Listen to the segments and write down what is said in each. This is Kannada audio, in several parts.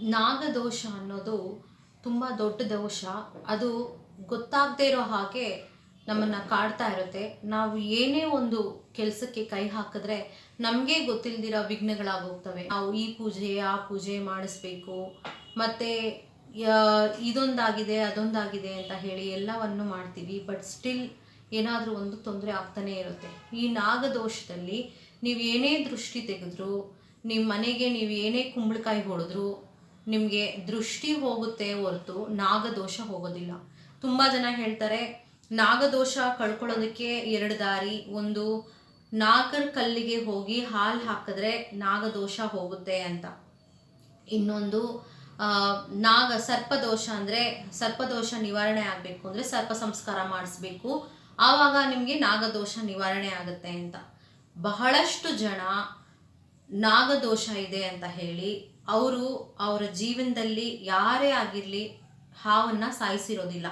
ನಾಗದೋಷ ಅನ್ನೋದು ತುಂಬ ದೊಡ್ಡ ದೋಷ. ಅದು ಗೊತ್ತಾಗದೇ ಇರೋ ಹಾಗೆ ನಮ್ಮನ್ನು ಕಾಡ್ತಾ ಇರುತ್ತೆ. ನಾವು ಏನೇ ಒಂದು ಕೆಲಸಕ್ಕೆ ಕೈ ಹಾಕಿದ್ರೆ ನಮಗೆ ಗೊತ್ತಿಲ್ದಿರೋ ವಿಘ್ನಗಳಾಗೋಗ್ತವೆ. ನಾವು ಈ ಪೂಜೆ, ಆ ಪೂಜೆ ಮಾಡಿಸ್ಬೇಕು. ಮತ್ತು ಇದೊಂದಾಗಿದೆ, ಅದೊಂದಾಗಿದೆ ಅಂತ ಹೇಳಿ ಎಲ್ಲವನ್ನು ಮಾಡ್ತೀವಿ. ಬಟ್ ಸ್ಟಿಲ್ ಏನಾದರೂ ಒಂದು ತೊಂದರೆ ಆಗ್ತಾನೆ ಇರುತ್ತೆ. ಈ ನಾಗದೋಷದಲ್ಲಿ ನೀವು ಏನೇ ದೃಷ್ಟಿ ತೆಗೆದ್ರು ನಿಮ್ಮ ಮನೆಗೆ ನೀವು ಏನೇ ಕುಂಬಳಕಾಯಿ ಹೊಡೆದ್ರು ನಿಮಗೆ ದೃಷ್ಟಿ ಹೋಗುತ್ತೆ ಹೊರತು ನಾಗದೋಷ ಹೋಗೋದಿಲ್ಲ. ತುಂಬ ಜನ ಹೇಳ್ತಾರೆ, ನಾಗದೋಷ ಕಳ್ಕೊಳ್ಳೋದಕ್ಕೆ ಎರಡು ದಾರಿ. ಒಂದು, ನಾಗರ ಕಲ್ಲಿಗೆ ಹೋಗಿ ಹಾಲು ಹಾಕಿದ್ರೆ ನಾಗದೋಷ ಹೋಗುತ್ತೆ ಅಂತ. ಇನ್ನೊಂದು ನಾಗ, ಸರ್ಪದೋಷ ಅಂದರೆ ಸರ್ಪದೋಷ ನಿವಾರಣೆ ಆಗಬೇಕು ಅಂದರೆ ಸರ್ಪ ಸಂಸ್ಕಾರ ಮಾಡಿಸ್ಬೇಕು. ಆವಾಗ ನಿಮಗೆ ನಾಗದೋಷ ನಿವಾರಣೆ ಆಗುತ್ತೆ ಅಂತ. ಬಹಳಷ್ಟು ಜನ ನಾಗದೋಷ ಇದೆ ಅಂತ ಹೇಳಿ ಅವರು ಅವರ ಜೀವನದಲ್ಲಿ ಯಾರೇ ಆಗಿರಲಿ ಹಾವನ್ನು ಸಾಯಿಸಿರೋದಿಲ್ಲ.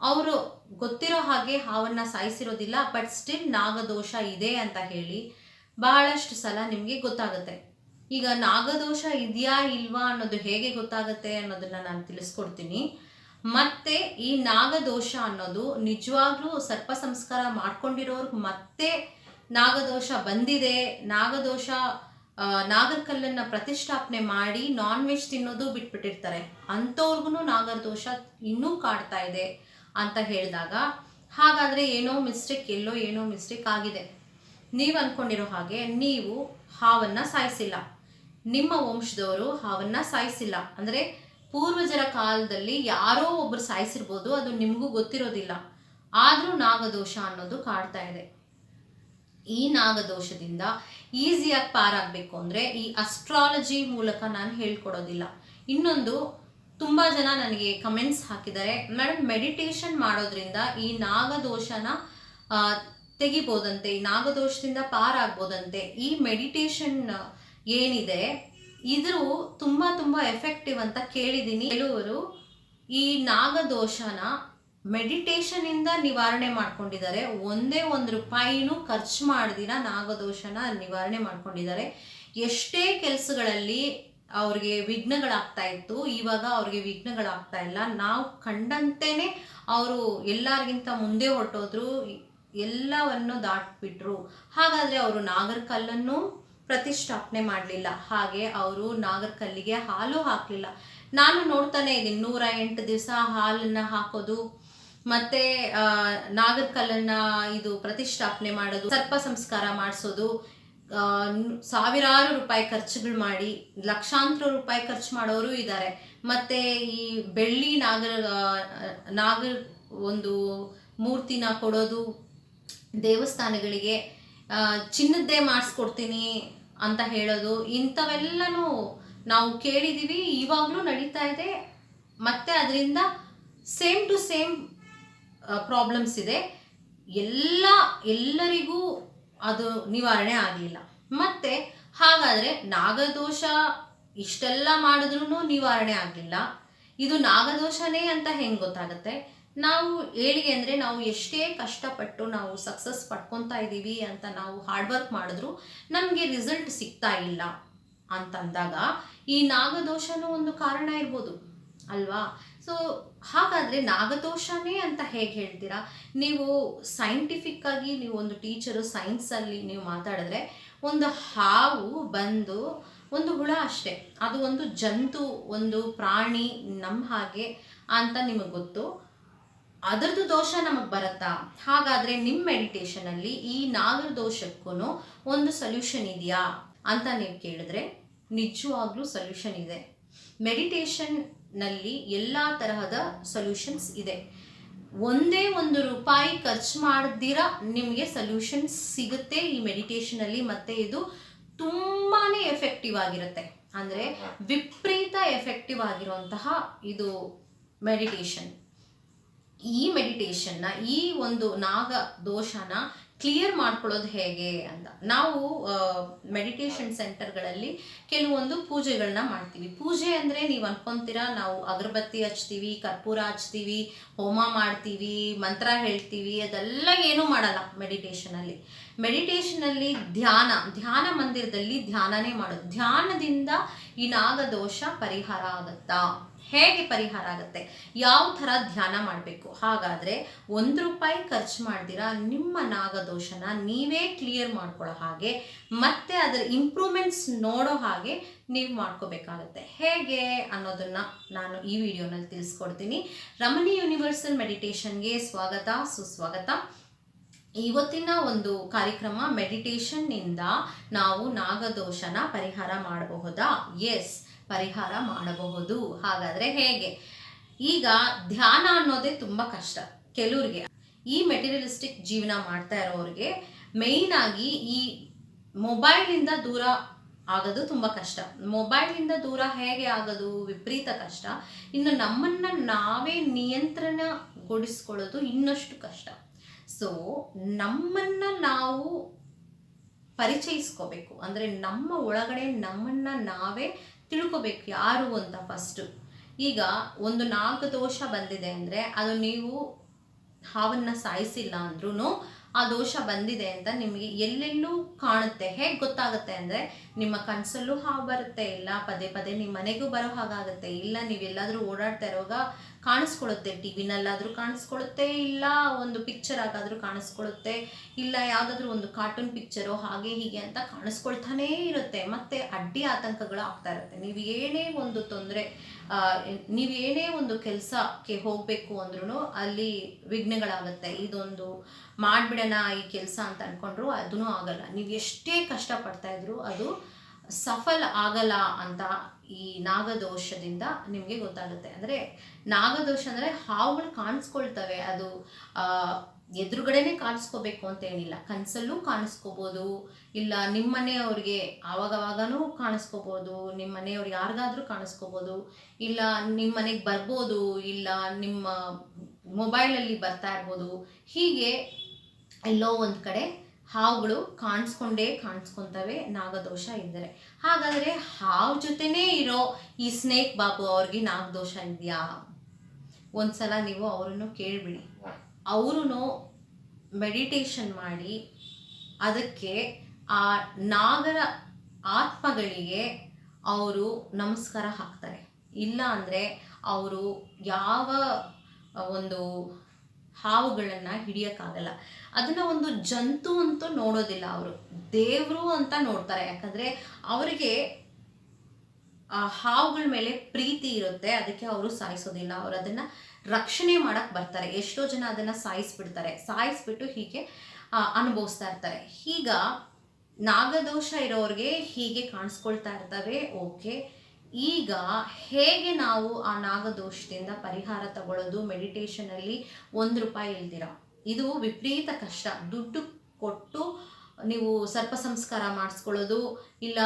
ಅವರು ಗೊತ್ತಿರೋ ಹಾಗೆ ಹಾವನ್ನು ಸಾಯಿಸಿರೋದಿಲ್ಲ ಬಟ್ ಸ್ಟಿಲ್ ನಾಗದೋಷ ಇದೆ ಅಂತ ಹೇಳಿ ಬಹಳಷ್ಟು ಸಲ ನಿಮಗೆ ಗೊತ್ತಾಗುತ್ತೆ. ಈಗ ನಾಗದೋಷ ಇದೆಯಾ ಇಲ್ವಾ ಅನ್ನೋದು ಹೇಗೆ ಗೊತ್ತಾಗುತ್ತೆ ಅನ್ನೋದನ್ನ ನಾನು ತಿಳಿಸ್ಕೊಡ್ತೀನಿ. ಮತ್ತೆ ಈ ನಾಗದೋಷ ಅನ್ನೋದು ನಿಜವಾಗ್ಲೂ ಸರ್ಪ ಸಂಸ್ಕಾರ ಮಾಡ್ಕೊಂಡಿರೋರ್ಗೆ ಮತ್ತೆ ನಾಗದೋಷ ಬಂದಿದೆ. ನಾಗದೋಷ ನಾಗರಕಲ್ಲನ್ನ ಪ್ರತಿಷ್ಠಾಪನೆ ಮಾಡಿ ನಾನ್ ವೆಜ್ ತಿನ್ನೋದು ಬಿಟ್ಬಿಟ್ಟಿರ್ತಾರೆ. ಅಂಥವ್ರಿಗೂ ನಾಗರದೋಷ ಇನ್ನೂ ಕಾಡ್ತಾ ಇದೆ ಅಂತ ಹೇಳಿದಾಗ, ಹಾಗಾದರೆ ಏನೋ ಮಿಸ್ಟೇಕ್ ಎಲ್ಲೋ ಏನೋ ಮಿಸ್ಟೇಕ್ ಆಗಿದೆ. ನೀವು ಅಂದ್ಕೊಂಡಿರೋ ಹಾಗೆ ನೀವು ಹಾವನ್ನು ಸಾಯಿಸಿಲ್ಲ. ನಿಮ್ಮ ವಂಶದವರು ಹಾವನ್ನು ಸಾಯಿಸಿಲ್ಲ. ಅಂದರೆ ಪೂರ್ವಜರ ಕಾಲದಲ್ಲಿ ಯಾರೋ ಒಬ್ಬರು ಸಾಯಿಸಿರ್ಬೋದು, ಅದು ನಿಮಗೂ ಗೊತ್ತಿರೋದಿಲ್ಲ. ಆದರೂ ನಾಗದೋಷ ಅನ್ನೋದು ಕಾಡ್ತಾ ಇದೆ. ಈ ನಾಗದೋಷದಿಂದ ಈಸಿಯಾಗಿ ಪಾರಾಗಬೇಕು ಅಂದರೆ ಈ ಅಸ್ಟ್ರಾಲಜಿ ಮೂಲಕ ನಾನು ಹೇಳ್ಕೊಡೋದಿಲ್ಲ. ಇನ್ನೊಂದು, ತುಂಬ ಜನ ನನಗೆ ಕಮೆಂಟ್ಸ್ ಹಾಕಿದ್ದಾರೆ ಮೇಡಮ್ ಮೆಡಿಟೇಷನ್ ಮಾಡೋದ್ರಿಂದ ಈ ನಾಗದೋಷನ ತೆಗಿಬೋದಂತೆ, ಈ ನಾಗದೋಷದಿಂದ ಪಾರಾಗ್ಬೋದಂತೆ, ಈ ಮೆಡಿಟೇಷನ್ ಏನಿದೆ ಇದು ತುಂಬ ತುಂಬ ಎಫೆಕ್ಟಿವ್ ಅಂತ ಕೇಳಿದ್ದೀನಿ. ಕೆಲವರು ಈ ನಾಗದೋಷನ ಮೆಡಿಟೇಷನ್ ಇಂದ ನಿವಾರಣೆ ಮಾಡ್ಕೊಂಡಿದ್ದಾರೆ. ಒಂದೇ ಒಂದು ರೂಪಾಯಿನೂ ಖರ್ಚು ಮಾಡಿದಿನ ನಾಗದೋಷನ ನಿವಾರಣೆ ಮಾಡ್ಕೊಂಡಿದ್ದಾರೆ. ಎಷ್ಟೇ ಕೆಲಸಗಳಲ್ಲಿ ಅವ್ರಿಗೆ ವಿಘ್ನಗಳಾಗ್ತಾ ಇತ್ತು, ಇವಾಗ ಅವ್ರಿಗೆ ವಿಘ್ನಗಳಾಗ್ತಾ ಇಲ್ಲ. ನಾವು ಕಂಡಂತೆಯೇ ಅವರು ಎಲ್ಲರಿಗಿಂತ ಮುಂದೆ ಹೊರಟೋದ್ರು, ಎಲ್ಲವನ್ನು ದಾಟ್ಬಿಟ್ರು. ಹಾಗಾದ್ರೆ ಅವರು ನಾಗರಕಲ್ಲನ್ನು ಪ್ರತಿಷ್ಠಾಪನೆ ಮಾಡಲಿಲ್ಲ. ಹಾಗೆ ಅವರು ನಾಗರಕಲ್ಲಿಗೆ ಹಾಲು ಹಾಕಲಿಲ್ಲ. ನಾನು ನೋಡ್ತಾನೆ ಇದ್ದೀನಿ ನೂರ ಎಂಟು ದಿವಸ ಹಾಲನ್ನ ಹಾಕೋದು ಮತ್ತೆ ನಾಗರ ನಾಗರಕಲ್ಲನ್ನ ಇದು ಪ್ರತಿಷ್ಠಾಪನೆ ಮಾಡೋದು, ಸರ್ಪ ಸಂಸ್ಕಾರ ಮಾಡಿಸೋದು ಸಾವಿರಾರು ರೂಪಾಯಿ ಖರ್ಚುಗಳು ಮಾಡಿ, ಲಕ್ಷಾಂತರ ರೂಪಾಯಿ ಖರ್ಚು ಮಾಡೋರು ಇದ್ದಾರೆ ಮತ್ತೆ ಈ ಬೆಳ್ಳಿ ನಾಗರ ನಾಗರ ಒಂದು ಮೂರ್ತಿನ ಕೊಡೋದು, ದೇವಸ್ಥಾನಗಳಿಗೆ ಚಿನ್ನದ್ದೇ ಮಾಡಿಸ್ಕೊಡ್ತೀನಿ ಅಂತ ಹೇಳೋದು, ಇಂಥವೆಲ್ಲನೂ ನಾವು ಕೇಳಿದ್ದೀವಿ ಇವಾಗಲೂ ನಡೀತಾ ಇದೆ. ಮತ್ತೆ ಅದರಿಂದ ಸೇಮ್ ಟು ಸೇಮ್ ಪ್ರಾಬ್ಲಮ್ಸ್ ಇದೆ. ಎಲ್ಲ, ಎಲ್ಲರಿಗೂ ಅದು ನಿವಾರಣೆ ಆಗಲಿಲ್ಲ. ಮತ್ತೆ ಹಾಗಾದರೆ ನಾಗದೋಷ ಇಷ್ಟೆಲ್ಲ ಮಾಡಿದ್ರೂ ನಿವಾರಣೆ ಆಗಲಿಲ್ಲ. ಇದು ನಾಗದೋಷನೇ ಅಂತ ಹೆಂಗೆ ಗೊತ್ತಾಗುತ್ತೆ? ನಾವು ಏಳಿಗೆ ಅಂದರೆ ನಾವು ಎಷ್ಟೇ ಕಷ್ಟಪಟ್ಟು ನಾವು ಸಕ್ಸಸ್ ಪಡ್ಕೊತಾ ಇದ್ದೀವಿ ಅಂತ ನಾವು ಹಾರ್ಡ್ ವರ್ಕ್ ಮಾಡಿದ್ರು ನಮಗೆ ರಿಸಲ್ಟ್ ಸಿಗ್ತಾ ಇಲ್ಲ ಅಂತಂದಾಗ ಈ ನಾಗದೋಷನೂ ಒಂದು ಕಾರಣ ಇರ್ಬೋದು. ಅಲ್ವಾ? ಸೊ ಹಾಗಾದರೆ ನಾಗದೋಷನೇ ಅಂತ ಹೇಗೆ ಹೇಳ್ತೀರಾ? ನೀವು ಸೈಂಟಿಫಿಕ್ ಆಗಿ ನೀವು ಒಂದು ಟೀಚರು ಸೈನ್ಸಲ್ಲಿ ನೀವು ಮಾತಾಡಿದ್ರೆ ಒಂದು ಹಾವು ಬಂದು ಒಂದು ಹುಳ ಅಷ್ಟೇ. ಅದು ಒಂದು ಜಂತು, ಒಂದು ಪ್ರಾಣಿ ನಮ್ಮ ಹಾಗೆ ಅಂತ ನಿಮಗೆ ಗೊತ್ತು. ಅದರದ್ದು ದೋಷ ನಮಗೆ ಬರುತ್ತಾ? ಹಾಗಾದರೆ ನಿಮ್ಮ ಮೆಡಿಟೇಷನಲ್ಲಿ ಈ ನಾಗರ ದೋಷಕ್ಕೂ ಒಂದು ಸೊಲ್ಯೂಷನ್ ಇದೆಯಾ ಅಂತ ನೀವು ಕೇಳಿದ್ರೆ ನಿಜವಾಗ್ಲೂ ಸೊಲ್ಯೂಷನ್ ಇದೆ. ಮೆಡಿಟೇಷನ್ನಲ್ಲಿ ಎಲ್ಲ ತರಹದ ಸೊಲ್ಯೂಷನ್ಸ್ ಇದೆ. ಒಂದೇ ಒಂದು ರೂಪಾಯಿ ಖರ್ಚು ಮಾಡ್ದಿರ ನಿಮಗೆ ಸೊಲ್ಯೂಷನ್ ಸಿಗುತ್ತೆ ಈ ಮೆಡಿಟೇಷನಲ್ಲಿ ಮತ್ತೆ ಇದು ತುಂಬಾ ಎಫೆಕ್ಟಿವ್ ಆಗಿರುತ್ತೆ. ಅಂದರೆ ವಿಪರೀತ ಎಫೆಕ್ಟಿವ್ ಆಗಿರುವಂತಹ ಇದು ಮೆಡಿಟೇಷನ್ ಈ ಮೆಡಿಟೇಷನ್ನ ಈ ಒಂದು ನಾಗ ದೋಷನ ಕ್ಲಿಯರ್ ಮಾಡ್ಕೊಳ್ಳೋದು ಹೇಗೆ ಅಂತ. ನಾವು ಮೆಡಿಟೇಷನ್ ಸೆಂಟರ್ಗಳಲ್ಲಿ ಕೆಲವೊಂದು ಪೂಜೆಗಳನ್ನ ಮಾಡ್ತೀವಿ. ಪೂಜೆ ಅಂದರೆ ನೀವು ಅನ್ಕೊಂತೀರಾ, ನಾವು ಅಗರಬತ್ತಿ ಹಚ್ತೀವಿ, ಕರ್ಪೂರ ಹಚ್ತೀವಿ, ಹೋಮ ಮಾಡ್ತೀವಿ, ಮಂತ್ರ ಹೇಳ್ತೀವಿ, ಅದೆಲ್ಲ ಏನೂ ಮಾಡಲ್ಲ ಮೆಡಿಟೇಷನಲ್ಲಿ ಮೆಡಿಟೇಷನಲ್ಲಿ ಧ್ಯಾನ ಧ್ಯಾನ ಮಂದಿರದಲ್ಲಿ ಧ್ಯಾನನೇ ಮಾಡೋದು. ಧ್ಯಾನದಿಂದ ಈ ನಾಗದೋಷ ಪರಿಹಾರ ಆಗುತ್ತಾ? ಹೇಗೆ ಪರಿಹಾರ ಆಗುತ್ತೆ? ಯಾವ ಥರ ಧ್ಯಾನ ಮಾಡಬೇಕು? ಹಾಗಾದರೆ ಒಂದು ರೂಪಾಯಿ ಖರ್ಚು ಮಾಡ್ದಿರಾ ನಿಮ್ಮ ನಾಗದೋಷನ ನೀವೇ ಕ್ಲಿಯರ್ ಮಾಡ್ಕೊಳ್ಳೋ ಹಾಗೆ, ಮತ್ತೆ ಅದರ ಇಂಪ್ರೂವ್ಮೆಂಟ್ಸ್ ನೋಡೋ ಹಾಗೆ ನೀವು ಮಾಡ್ಕೋಬೇಕಾಗತ್ತೆ. ಹೇಗೆ ಅನ್ನೋದನ್ನ ನಾನು ಈ ವಿಡಿಯೋನಲ್ಲಿ ತಿಳಿಸ್ಕೊಡ್ತೀನಿ. ರಮಣಿ ಯೂನಿವರ್ಸಲ್ ಮೆಡಿಟೇಷನ್ಗೆ ಸ್ವಾಗತ, ಸುಸ್ವಾಗತ. ಇವತ್ತಿನ ಒಂದು ಕಾರ್ಯಕ್ರಮ ಮೆಡಿಟೇಷನ್ನಿಂದ ನಾವು ನಾಗದೋಷನ ಪರಿಹಾರ ಮಾಡಬಹುದಾ? ಎಸ್ ಪರಿಹಾರ ಮಾಡಬಹುದು. ಹಾಗಾದರೆ ಹೇಗೆ? ಈಗ ಧ್ಯಾನ ಅನ್ನೋದೇ ತುಂಬ ಕಷ್ಟ. ಕೆಲವ್ರಿಗೆ. ಈ ಮೆಟೀರಿಯಲಿಸ್ಟಿಕ್ ಜೀವನ ಮಾಡ್ತಾ ಇರೋರಿಗೆ ಮೇಯ್ನ್ ಆಗಿ ಈ ಮೊಬೈಲಿಂದ ದೂರ ಆಗೋದು ತುಂಬ ಕಷ್ಟ. ಮೊಬೈಲಿಂದ ದೂರ ಹೇಗೆ ಆಗೋದು? ವಿಪರೀತ ಕಷ್ಟ. ಇನ್ನು ನಮ್ಮನ್ನು ನಾವೇ ನಿಯಂತ್ರಣಗೊಳಿಸ್ಕೊಳ್ಳೋದು ಇನ್ನಷ್ಟು ಕಷ್ಟ. ಸೊ ನಮ್ಮನ್ನು ನಾವು ಪರಿಚಯಿಸ್ಕೋಬೇಕು. ಅಂದರೆ ನಮ್ಮ ಒಳಗಡೆ ನಮ್ಮನ್ನು ನಾವೇ ತಿಳ್ಕೊಬೇಕು ಯಾರು ಅಂತ ಫಸ್ಟು ಈಗ ಒಂದು ನಾಲ್ಕು ದೋಷ ಬಂದಿದೆ ಅಂದರೆ ಅದು ನೀವು ಹಾವನ್ನು ಸಾಯಿಸಿಲ್ಲ ಅಂದ್ರೂ ಆ ದೋಷ ಬಂದಿದೆ ಅಂತ ನಿಮಗೆ ಎಲ್ಲೆಲ್ಲೂ ಕಾಣುತ್ತೆ. ಹೇಗೆ ಗೊತ್ತಾಗುತ್ತೆ ಅಂದರೆ ನಿಮ್ಮ ಕನಸಲ್ಲೂ ಹಾವು ಬರುತ್ತೆ, ಇಲ್ಲ ಪದೇ ಪದೇ ನಿಮ್ಮ ಮನೆಗೂ ಬರೋ ಹಾಗಾಗುತ್ತೆ, ಇಲ್ಲ ನೀವೆಲ್ಲಾದರೂ ಓಡಾಡ್ತಾ ಇರುವಾಗ ಕಾಣಿಸ್ಕೊಳುತ್ತೆ ಟಿ ವಿನಲ್ಲಾದರೂ ಕಾಣಿಸ್ಕೊಳ್ಳುತ್ತೆ, ಇಲ್ಲ ಒಂದು ಪಿಕ್ಚರ್ ಆಗಾದರೂ ಕಾಣಿಸ್ಕೊಳುತ್ತೆ ಇಲ್ಲ ಯಾವುದಾದ್ರೂ ಒಂದು ಕಾರ್ಟೂನ್ ಪಿಕ್ಚರು ಹಾಗೆ ಹೀಗೆ ಅಂತ ಕಾಣಿಸ್ಕೊಳ್ತಾನೇ ಇರುತ್ತೆ. ಮತ್ತೆ ಅಡ್ಡಿ ಆತಂಕಗಳು ಆಗ್ತಾ ಇರುತ್ತೆ. ನೀವು ಏನೇ ಒಂದು ತೊಂದರೆ ನೀವು ಏನೇ ಒಂದು ಕೆಲಸಕ್ಕೆ ಹೋಗಬೇಕು ಅಂದ್ರೂ ಅಲ್ಲಿ ವಿಘ್ನಗಳಾಗುತ್ತೆ. ಇದೊಂದು ಮಾಡಿಬಿಡೋಣ ಈ ಕೆಲಸ ಅಂತ ಅಂದ್ಕೊಂಡ್ರು ಅದೂ ಆಗಲ್ಲ. ನೀವು ಎಷ್ಟೇ ಕಷ್ಟಪಡ್ತಾ ಇದ್ರು ಅದು ಸಫಲ ಆಗಲ್ಲ ಅಂತ ಈ ನಾಗದೋಷದಿಂದ ನಿಮಗೆ ಗೊತ್ತಾಗುತ್ತೆ. ಅಂದರೆ ನಾಗದೋಷ ಅಂದರೆ ಹಾವುಗಳು ಕಾಣಿಸ್ಕೊಳ್ತವೆ. ಅದು ಎದುರುಗಡೆನೆ ಕಾಣಿಸ್ಕೋಬೇಕು ಅಂತ ಏನಿಲ್ಲ. ಕನಸಲ್ಲೂ ಕಾಣಿಸ್ಕೋಬೋದು. ಇಲ್ಲ ನಿಮ್ಮ ಮನೆಯವ್ರಿಗೆ ಆವಾಗವಾಗನೂ ಕಾಣಿಸ್ಕೋಬೋದು. ನಿಮ್ಮ ಮನೆಯವ್ರಿಗೆ ಯಾರಿಗಾದ್ರೂ ಕಾಣಿಸ್ಕೋಬೋದು. ಇಲ್ಲ ನಿಮ್ಮ ಮನೆಗೆ ಬರ್ಬೋದು. ಇಲ್ಲ, ನಿಮ್ಮ ಮೊಬೈಲಲ್ಲಿ ಬರ್ತಾ ಇರ್ಬೋದು. ಹೀಗೆ ಎಲ್ಲೋ ಒಂದು ಕಡೆ ಹಾವುಗಳು ಕಾಣಿಸ್ಕೊಂಡೇ ಕಾಣಿಸ್ಕೊತವೆ ನಾಗದೋಷ ಇದ್ದರೆ ಹಾಗಾದರೆ ಹಾವು ಜೊತೆನೇ ಇರೋ ಈ ಸ್ನೇಕ್ ಬಾಬು ಅವ್ರಿಗೆ ನಾಗದೋಷ ಇದೆಯಾ? ಒಂದ್ಸಲ ನೀವು ಅವರನ್ನು ಕೇಳಿಬಿಡಿ. ಅವರು ಮೆಡಿಟೇಷನ್ ಮಾಡಿ ಅದಕ್ಕೆ ಆ ನಾಗರ ಆತ್ಮಗಳಿಗೆ ಅವರು ನಮಸ್ಕಾರ ಹಾಕ್ತಾರೆ. ಇಲ್ಲ ಅಂದರೆ ಅವರು ಯಾವ ಒಂದು ಹಾವುಗಳನ್ನು ಹಿಡಿಯೋಕ್ಕಾಗಲ್ಲ. ಅದನ್ನು ಒಂದು ಜಂತು ಅಂತೂ ನೋಡೋದಿಲ್ಲ ಅವರು. ದೇವರು ಅಂತ ನೋಡ್ತಾರೆ. ಯಾಕಂದರೆ ಅವರಿಗೆ ಹಾವುಗಳ ಮೇಲೆ ಪ್ರೀತಿ ಇರುತ್ತೆ, ಅದಕ್ಕೆ ಅವರು ಸಾಯಿಸೋದಿಲ್ಲ. ಅವರು ಅದನ್ನು ರಕ್ಷಣೆ ಮಾಡಕ್ಕೆ ಬರ್ತಾರೆ. ಎಷ್ಟೋ ಜನ ಅದನ್ನು ಸಾಯಿಸ್ಬಿಡ್ತಾರೆ. ಸಾಯಿಸ್ಬಿಟ್ಟು ಹೀಗೆ ಅನುಭವಿಸ್ತಾ ಇರ್ತಾರೆ. ಈಗ ನಾಗದೋಷ ಇರೋರಿಗೆ ಹೀಗೆ ಕಾಣಿಸ್ಕೊಳ್ತಾ ಇರ್ತವೆ. ಓಕೆ. ಈಗ ಹೇಗೆ ನಾವು ಆ ನಾಗದೋಷದಿಂದ ಪರಿಹಾರ ತಗೊಳ್ಳೋದು? ಮೆಡಿಟೇಷನಲ್ಲಿ ಒಂದು ರೂಪಾಯಿ ಇಲ್ದಿರ? ಇದು ವಿಪರೀತ ಕಷ್ಟ. ದುಡ್ಡು ಕೊಟ್ಟು ನೀವು ಸರ್ಪ ಸಂಸ್ಕಾರ ಮಾಡಿಸ್ಕೊಳ್ಳೋದು, ಇಲ್ಲ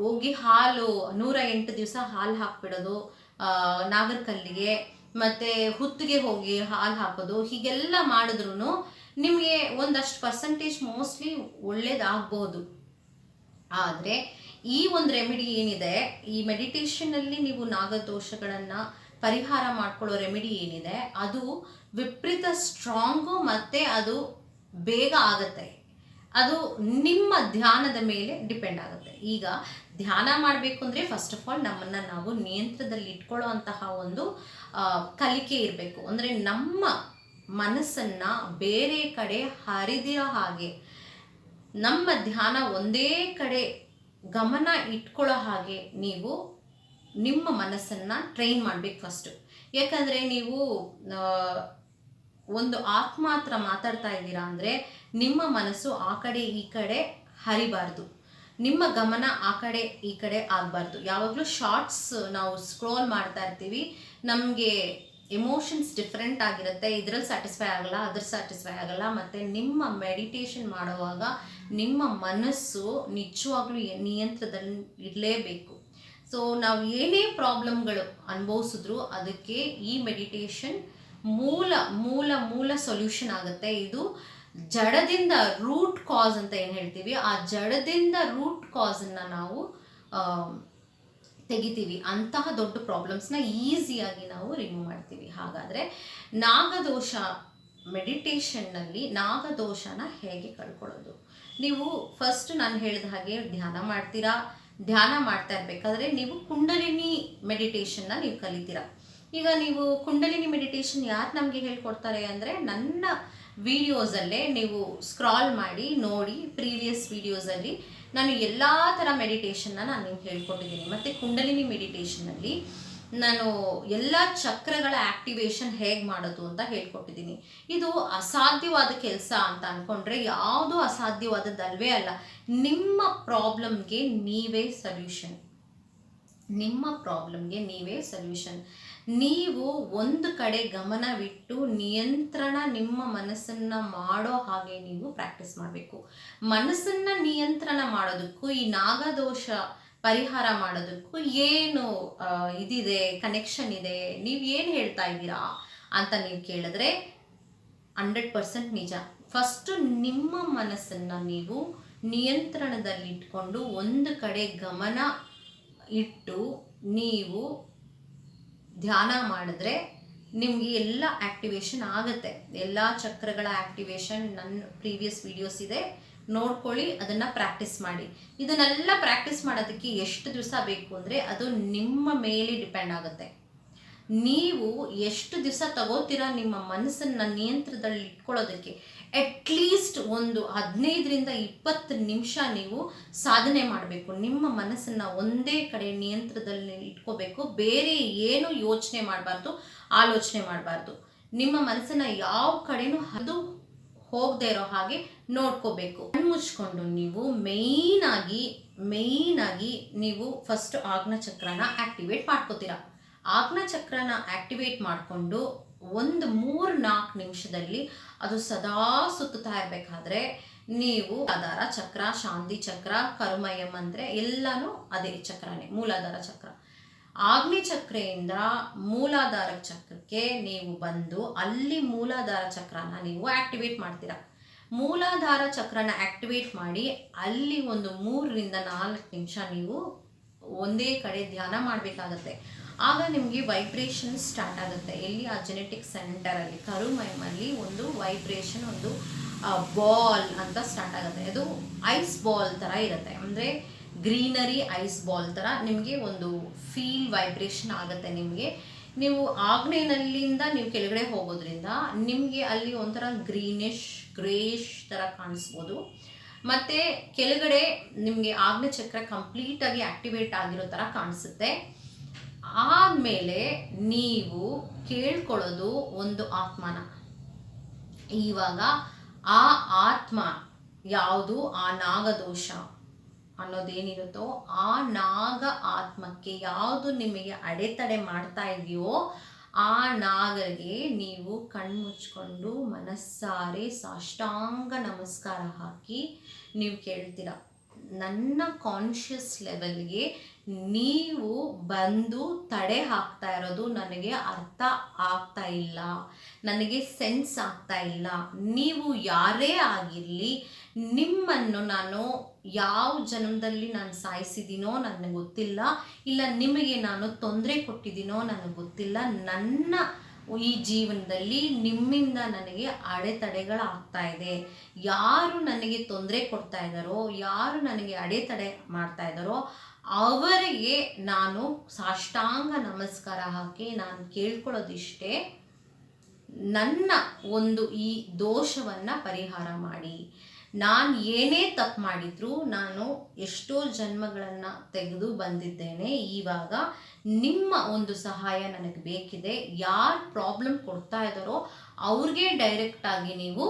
ಹೋಗಿ ಹಾಲು, ನೂರ ಎಂಟು ದಿವಸ ಹಾಲು ಹಾಕ್ಬಿಡೋದು ನಾಗರಕಲ್ಲಿಗೆ, ಮತ್ತು ಹುತ್ತಿಗೆ ಹೋಗಿ ಹಾಲು ಹಾಕೋದು, ಹೀಗೆಲ್ಲ ಮಾಡಿದ್ರು ನಿಮಗೆ ಒಂದಷ್ಟು ಪರ್ಸೆಂಟೇಜ್ ಮೋಸ್ಟ್ಲಿ ಒಳ್ಳೇದಾಗ್ಬೋದು. ಆದರೆ ಈ ಒಂದು ರೆಮಿಡಿ ಏನಿದೆ, ಈ ಮೆಡಿಟೇಷನಲ್ಲಿ ನೀವು ನಾಗದೋಷಗಳನ್ನು ಪರಿಹಾರ ಮಾಡ್ಕೊಳ್ಳೋ ರೆಮಿಡಿ ಏನಿದೆ, ಅದು ವಿಪರೀತ ಸ್ಟ್ರಾಂಗು ಮತ್ತು ಅದು ಬೇಗ ಆಗುತ್ತೆ. ಅದು ನಿಮ್ಮ ಧ್ಯಾನದ ಮೇಲೆ ಡಿಪೆಂಡ್ ಆಗುತ್ತೆ. ಈಗ ಧ್ಯಾನ ಮಾಡಬೇಕು ಅಂದರೆ ಫಸ್ಟ್ ಆಫ್ ಆಲ್ ನಮ್ಮನ್ನು ನಾವು ನಿಯಂತ್ರದಲ್ಲಿ ಇಟ್ಕೊಳ್ಳುವಂತಹ ಒಂದು ಕಲಿಕೆ ಇರಬೇಕು. ಅಂದರೆ ನಮ್ಮ ಮನಸ್ಸನ್ನು ಬೇರೆ ಕಡೆ ಹರಿದಿರೋ ಹಾಗೆ, ನಮ್ಮ ಧ್ಯಾನ ಒಂದೇ ಕಡೆ ಗಮನ ಇಟ್ಕೊಳ್ಳೋ ಹಾಗೆ ನೀವು ನಿಮ್ಮ ಮನಸ್ಸನ್ನು ಟ್ರೈನ್ ಮಾಡಬೇಕು ಫಸ್ಟು ಯಾಕಂದರೆ ನೀವು ಒಂದು ಆತ್ಮ ಹತ್ರ ಮಾತಾಡ್ತಾ ಇದ್ದೀರಾ ಅಂದರೆ ನಿಮ್ಮ ಮನಸ್ಸು ಆ ಕಡೆ ಈ ಕಡೆ ಹರಿಬಾರ್ದು. ನಿಮ್ಮ ಗಮನ ಆ ಕಡೆ, ಈ ಕಡೆ ಆಗಬಾರ್ದು. ಯಾವಾಗಲೂ ಶಾರ್ಟ್ಸ್ ನಾವು ಸ್ಕ್ರೋಲ್ ಮಾಡ್ತಾ ಇರ್ತೀವಿ. ನಮಗೆ ಎಮೋಷನ್ಸ್ ಡಿಫ್ರೆಂಟ್ ಆಗಿರುತ್ತೆ. ಇದ್ರಲ್ಲಿ ಸ್ಯಾಟಿಸ್ಫೈ ಆಗಲ್ಲ ಅದ್ರ ಸ್ಯಾಟಿಸ್ಫೈ ಆಗಲ್ಲ. ಮತ್ತು ನಿಮ್ಮ ಮೆಡಿಟೇಷನ್ ಮಾಡುವಾಗ ನಿಮ್ಮ ಮನಸ್ಸು ನಿಜವಾಗ್ಲೂ ನಿಯಂತ್ರದಲ್ಲಿ ಇರಲೇಬೇಕು. ಸೊ ನಾವು ಏನೇ ಪ್ರಾಬ್ಲಮ್ಗಳು ಅನುಭವಿಸಿದ್ರು ಅದಕ್ಕೆ ಈ ಮೆಡಿಟೇಷನ್ ಮೂಲ ಮೂಲ ಮೂಲ ಸೊಲ್ಯೂಷನ್ ಆಗುತ್ತೆ. ಇದು ಜಡದಿಂದ ರೂಟ್ ಕಾಸ್ ಅಂತ ಏನು ಹೇಳ್ತೀವಿ? ಆ ಜಡದಿಂದ ರೂಟ್ ಕಾಸನ್ನು ನಾವು ತೆಗಿತೀವಿ. ಅಂತಹ ದೊಡ್ಡ ಪ್ರಾಬ್ಲಮ್ಸ್ನ ಈಸಿಯಾಗಿ ನಾವು ರಿಮೂವ್ ಮಾಡ್ತೀವಿ. ಹಾಗಾದರೆ ನಾಗದೋಷ ಮೆಡಿಟೇಷನ್ನಲ್ಲಿ ನಾಗದೋಷನ ಹೇಗೆ ಕಳ್ಕೊಳ್ಳೋದು? ನೀವು ಫಸ್ಟ್ ನಾನು ಹೇಳಿದ ಹಾಗೆ ಧ್ಯಾನ ಮಾಡ್ತೀರಾ? ಧ್ಯಾನ ಮಾಡ್ತಾ ಇರಬೇಕಾದ್ರೆ ನೀವು ಕುಂಡಲಿನಿ ಮೆಡಿಟೇಷನ್ನ ನೀವು ಕಲಿತೀರಾ. ಈಗ ನೀವು ಕುಂಡಲಿನಿ ಮೆಡಿಟೇಷನ್ ಯಾರು ನಮಗೆ ಹೇಳ್ಕೊಡ್ತಾರೆ ಅಂದರೆ ನನ್ನ ವಿಡಿಯೋಸಲ್ಲೇ ನೀವು ಸ್ಕ್ರಾಲ್ ಮಾಡಿ, ನೋಡಿ ಪ್ರೀವಿಯಸ್ ವಿಡಿಯೋಸಲ್ಲಿ ನಾನು ಎಲ್ಲ ಥರ ಮೆಡಿಟೇಷನ್ನ ನಾನು ನಿಮ್ಗೆ ಹೇಳ್ಕೊಟ್ಟಿದ್ದೀನಿ. ಮತ್ತು ಕುಂಡಲಿನಿ ಮೆಡಿಟೇಷನಲ್ಲಿ ನಾನು ಎಲ್ಲ ಚಕ್ರಗಳ ಆಕ್ಟಿವೇಶನ್ ಹೇಗೆ ಮಾಡೋದು ಅಂತ ಹೇಳ್ಕೊಟ್ಟಿದ್ದೀನಿ. ಇದು ಅಸಾಧ್ಯವಾದ ಕೆಲಸ ಅಂತ ಅಂದ್ಕೊಂಡ್ರೆ ಯಾವುದೂ ಅಸಾಧ್ಯವಾದದ್ದಲ್ವೇ ಅಲ್ಲ. ನಿಮ್ಮ ಪ್ರಾಬ್ಲಮ್ಗೆ ನೀವೇ ಸೊಲ್ಯೂಷನ್ ನಿಮ್ಮ ಪ್ರಾಬ್ಲಮ್ಗೆ ನೀವೇ ಸೊಲ್ಯೂಷನ್ ನೀವು ಒಂದು ಕಡೆ ಗಮನವಿಟ್ಟು ನಿಯಂತ್ರಣ ನಿಮ್ಮ ಮನಸ್ಸನ್ನು ಮಾಡೋ ಹಾಗೆ ನೀವು ಪ್ರಾಕ್ಟೀಸ್ ಮಾಡಬೇಕು. ಮನಸ್ಸನ್ನು ನಿಯಂತ್ರಣ ಮಾಡೋದಕ್ಕೂ, ಈ ನಾಗದೋಷ ಪರಿಹಾರ ಮಾಡೋದಕ್ಕೂ ಏನು ಇದಿದೆ ಕನೆಕ್ಷನ್ ಇದೆ, ನೀವು ಏನು ಹೇಳ್ತಾ ಇದ್ದೀರಾ ಅಂತ ನೀವು ಕೇಳಿದ್ರೆ ಹಂಡ್ರೆಡ್ ಪರ್ಸೆಂಟ್ ನಿಜ. ಫಸ್ಟು ನಿಮ್ಮ ಮನಸ್ಸನ್ನು ನೀವು ನಿಯಂತ್ರಣದಲ್ಲಿಟ್ಕೊಂಡು ಒಂದು ಕಡೆ ಗಮನ ಇಟ್ಟು ನೀವು ಧ್ಯಾನ ಮಾಡಿದ್ರೆ ನಿಮಗೆ ಎಲ್ಲ ಆ್ಯಕ್ಟಿವೇಶನ್ ಆಗುತ್ತೆ. ಎಲ್ಲ ಚಕ್ರಗಳ ಆ್ಯಕ್ಟಿವೇಶನ್ ನನ್ನ ಪ್ರೀವಿಯಸ್ ವಿಡಿಯೋಸ್ ಇದೆ. ನೋಡ್ಕೊಳ್ಳಿ, ಅದನ್ನು ಪ್ರಾಕ್ಟೀಸ್ ಮಾಡಿ. ಇದನ್ನೆಲ್ಲ ಪ್ರಾಕ್ಟೀಸ್ ಮಾಡೋದಕ್ಕೆ ಎಷ್ಟು ದಿವಸ ಬೇಕು ಅಂದರೆ ಅದು ನಿಮ್ಮ ಮೇಲೆ ಡಿಪೆಂಡ್ ಆಗುತ್ತೆ. ನೀವು ಎಷ್ಟು ದಿವಸ ತಗೋತೀರಾ ನಿಮ್ಮ ಮನಸ್ಸನ್ನು ನಿಯಂತ್ರಣದಲ್ಲಿ ಇಟ್ಕೊಳ್ಳೋದಕ್ಕೆ? ಅಟ್ಲೀಸ್ಟ್ ಒಂದು ಹದಿನೈದರಿಂದ ಇಪ್ಪತ್ತು ನಿಮಿಷ ನೀವು ಸಾಧನೆ ಮಾಡಬೇಕು. ನಿಮ್ಮ ಮನಸ್ಸನ್ನು ಒಂದೇ ಕಡೆ ನಿಯಂತ್ರಣದಲ್ಲಿ ಇಟ್ಕೋಬೇಕು. ಬೇರೆ ಏನು ಯೋಚನೆ ಮಾಡಬಾರ್ದು, ಆಲೋಚನೆ ಮಾಡಬಾರ್ದು. ನಿಮ್ಮ ಮನಸ್ಸನ್ನು ಯಾವ ಕಡೆನೂ ಅದು ಹೋಗದೆ ಇರೋ ಹಾಗೆ ನೋಡ್ಕೋಬೇಕು. ಮುಚ್ಕೊಂಡು ನೀವು ಮೇಯ್ನಾಗಿ ಮೇಯ್ನಾಗಿ ನೀವು ಫಸ್ಟ್ ಆಗ್ನ ಚಕ್ರನ ಆಕ್ಟಿವೇಟ್ ಮಾಡ್ಕೋತೀರಾ. ಆಗ್ನ ಚಕ್ರನ ಆಕ್ಟಿವೇಟ್ ಮಾಡಿಕೊಂಡು ಒಂದು ಮೂರು ನಾಲ್ಕು ನಿಮಿಷದಲ್ಲಿ ಅದು ಸದಾ ಸುತ್ತುತ್ತಾ ಇರಬೇಕಾದ್ರೆ ನೀವು ಆಧಾರ ಚಕ್ರ, ಶಾಂತಿ ಚಕ್ರ ಕರುಮಯಂ ಅಂದರೆ ಎಲ್ಲನೂ ಅದೇ ಚಕ್ರನೇ, ಮೂಲಾಧಾರ ಚಕ್ರ. ಆಗ್ನಿ ಚಕ್ರೆಯಿಂದ ಮೂಲಾಧಾರ ಚಕ್ರಕ್ಕೆ ನೀವು ಬಂದು ಅಲ್ಲಿ ಮೂಲಾಧಾರ ಚಕ್ರನ ನೀವು ಆಕ್ಟಿವೇಟ್ ಮಾಡ್ತೀರಾ. ಮೂಲಾಧಾರ ಚಕ್ರನ ಆಕ್ಟಿವೇಟ್ ಮಾಡಿ ಅಲ್ಲಿ ಒಂದು ಮೂರರಿಂದ ನಾಲ್ಕು ನಿಮಿಷ ನೀವು ಒಂದೇ ಕಡೆ ಧ್ಯಾನ ಮಾಡಬೇಕಾಗತ್ತೆ. ಆಗ ನಿಮಗೆ ವೈಬ್ರೇಷನ್ ಸ್ಟಾರ್ಟ್ ಆಗುತ್ತೆ. ಎಲ್ಲಿ ಆ ಜೆನೆಟಿಕ್ ಸೆಂಟರಲ್ಲಿ ಕರುಮಯಮಲ್ಲಿ ಒಂದು ವೈಬ್ರೇಷನ್ ಒಂದು ಬಾಲ್ ಅಂತ ಸ್ಟಾರ್ಟ್ ಆಗುತ್ತೆ. ಅದು ಐಸ್ ಬಾಲ್ ಥರ ಇರುತ್ತೆ. ಅಂದರೆ ಗ್ರೀನರಿ ಐಸ್ ಬಾಲ್ ಥರ ನಿಮಗೆ ಒಂದು ಫೀಲ್ ವೈಬ್ರೇಷನ್ ಆಗುತ್ತೆ ನಿಮಗೆ. ನೀವು ಆಗ್ನೇಯನಲ್ಲಿಂದ ನೀವು ಕೆಳಗಡೆ ಹೋಗೋದ್ರಿಂದ ನಿಮಗೆ ಅಲ್ಲಿ ಒಂಥರ ಗ್ರೀನಿಶ್ ಗ್ರೇಷ್ ಥರ ಕಾಣಿಸ್ಬೋದು. ಮತ್ತು ಕೆಳಗಡೆ ನಿಮಗೆ ಆಗ್ನೇಯ ಚಕ್ರ ಕಂಪ್ಲೀಟಾಗಿ ಆಕ್ಟಿವೇಟ್ ಆಗಿರೋ ಥರ ಕಾಣಿಸುತ್ತೆ. ಆದಮೇಲೆ ನೀವು ಕೇಳ್ಕೊಳ್ಳೋದು ಒಂದು ಆತ್ಮನ. ಇವಾಗ ಆ ಆತ್ಮ ಯಾವುದು? ಆ ನಾಗದೋಷ. ಅನ್ನೋದೇನಿರುತ್ತೋ ಆ ನಾಗ ಆತ್ಮಕ್ಕೆ ಯಾವುದು ನಿಮಗೆ ಅಡೆತಡೆ ಮಾಡ್ತಾ ಇದೆಯೋ ಆ ನಾಗರಿಗೆ ನೀವು ಕಣ್ಮುಚ್ಕೊಂಡು ಮನಸ್ಸಾರೆ ಸಾಷ್ಟಾಂಗ ನಮಸ್ಕಾರ ಹಾಕಿ ನೀವು ಕೇಳ್ತೀರ. ನನ್ನ ಕಾನ್ಷಿಯಸ್ ಲೆವೆಲ್ಗೆ ನೀವು ಬಂದು ತಡೆ ಹಾಕ್ತಾ ಇರೋದು ನನಗೆ ಅರ್ಥ ಆಗ್ತಾ ಇಲ್ಲ. ನನಗೆ ಸೆನ್ಸ್ ಆಗ್ತಾ ಇಲ್ಲ. ನೀವು ಯಾರೇ ಆಗಿರಲಿ, ನಿಮ್ಮನ್ನು ನಾನು ಯಾವ ಜನ್ಮದಲ್ಲಿ ನಾನು ಸಾಯಿಸಿದ್ದೀನೋ ನನಗೆ ಗೊತ್ತಿಲ್ಲ. ಇಲ್ಲ, ನಿಮಗೆ ನಾನು ತೊಂದರೆ ಕೊಟ್ಟಿದ್ದೀನೋ ನನಗೆ ಗೊತ್ತಿಲ್ಲ. ನನ್ನ ಈ ಜೀವನದಲ್ಲಿ ನಿಮ್ಮಿಂದ ನನಗೆ ಅಡೆತಡೆಗಳಾಗ್ತಾ ಇದೆ. ಯಾರು ನನಗೆ ತೊಂದರೆ ಕೊಡ್ತಾ ಇದ್ದಾರೋ, ಯಾರು ನನಗೆ ಅಡೆತಡೆ ಮಾಡ್ತಾ ಇದ್ದಾರೋ ಅವರಿಗೆ ನಾನು ಸಾಷ್ಟಾಂಗ ನಮಸ್ಕಾರ ಹಾಕಿ ನಾನು ಕೇಳ್ಕೊಳ್ಳೋದಿಷ್ಟೇ, ನನ್ನ ಒಂದು ಈ ದೋಷವನ್ನು ಪರಿಹಾರ ಮಾಡಿ. ನಾನು ಏನೇ ತಪ್ಪು ಮಾಡಿದ್ರು ನಾನು ಎಷ್ಟೋ ಜನ್ಮಗಳನ್ನು ತೆಗೆದು ಬಂದಿದ್ದೇನೆ. ಇವಾಗ ನಿಮ್ಮ ಒಂದು ಸಹಾಯ ನನಗೆ ಬೇಕಿದೆ. ಯಾರು ಪ್ರಾಬ್ಲಮ್ ಕೊಡ್ತಾ ಇದ್ದಾರೋ ಅವ್ರಿಗೆ ಡೈರೆಕ್ಟಾಗಿ ನೀವು